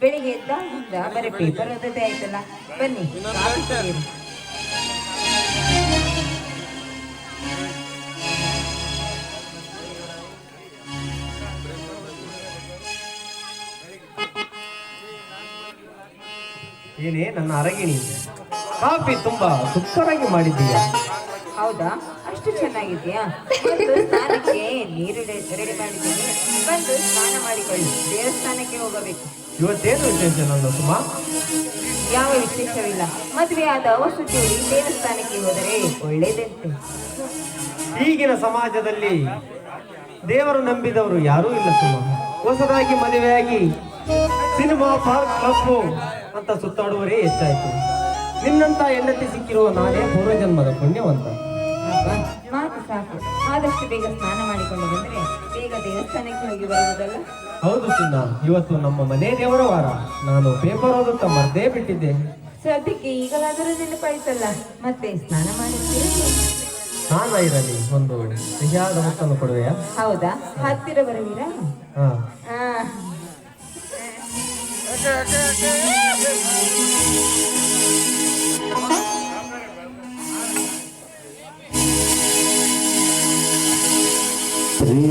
ಬೆಳಿಗ್ಗೆ ಎದ್ದಾಗಿಂದ ಬರೀ ಪೇಪರ್ ಓದೋದೇ ಆಯ್ತಲ್ಲ. ಬನ್ನಿ. ಏನೇ ನನ್ನ ಅರಗಿಣಿ ಕಾಫಿ ತುಂಬಾ ಸುಪ್ಪರಾಗಿ ಮಾಡಿದ್ದೀಯ? ಹೌದಾ? ಅಷ್ಟು ಚೆನ್ನಾಗಿದೆಯಾ? ಸ್ನಾನಕ್ಕೆ ನೀರು ರೆಡಿ ಮಾಡಿದ್ದೀನಿ. ಬಂದು ಸ್ನಾನ ಮಾಡಿಕೊಳ್ಳಿ. ದೇವಸ್ಥಾನಕ್ಕೆ ಹೋಗಬೇಕು. ಇವತ್ತೇನು ವಿಶೇಷ ನನ್ನ ಸುಮಾ ಯಾವ ವಿಶೇಷವಿಲ್ಲ. ಮದುವೆ ಆದ ವಸತಿಯಲ್ಲಿ ದೇವಸ್ಥಾನಕ್ಕೆ ಹೋದರೆ ಒಳ್ಳೇದಂತೆ. ಈಗಿನ ಸಮಾಜದಲ್ಲಿ ದೇವರು ನಂಬಿದವರು ಯಾರೂ ಇಲ್ಲ ಸುಮ ಹೊಸದಾಗಿ ಮದುವೆಯಾಗಿ ಸಿನಿಮಾ ಪಾರ್ಕ್ ಕ್ಲಬ್ ಅಂತ ಸುತ್ತಾಡುವರೇ ಹೆಚ್ಚಾಯಿತು. ನಿನ್ನಂತ ಹೆಂಡತಿ ಸಿಕ್ಕಿರುವ ನಾನೇ ಪೂರ್ವಜನ್ಮದ ಪುಣ್ಯವಂತ. ಅಬ್ಬಾ, ಮಾತು ಸಾಕು. ಆದಷ್ಟು ಬೇಗ ಸ್ನಾನ ಮಾಡಿಕೊಂಡು ಬಂದ್ರೆ ಬೇಗ ದೇವಸ್ಥಾನಕ್ಕೆ ಹೋಗಿ ಬರುವುದಲ್ಲ? ಹೌದು ಚಿನ್ನ ಇವತ್ತು ನಮ್ಮ ಮನೆ ದೇವರ ವಾರ. ನಾನು ಪೇಪರ್ ಓದುತ್ತಾ ಮರ್ದೇ ಬಿಟ್ಟಿದ್ದೆ. ಸದ್ಯಕ್ಕೆ ಈಗಲಾದರೂ ನೆನಪಾಯ್ತಲ್ಲ ಮತ್ತೆ ಸ್ನಾನ ಮಾಡುತ್ತೀರಿ ಸ್ನಾನ ಇರಲಿ ಒಂದು ಸಿಹಿಯಾದ ಮುತ್ತನ್ನು ಕೊಡುವೆಯಾ? ಹೌದಾ? ಹತ್ತಿರ ಬರುವಿರಾ? ಹಾ. Ah.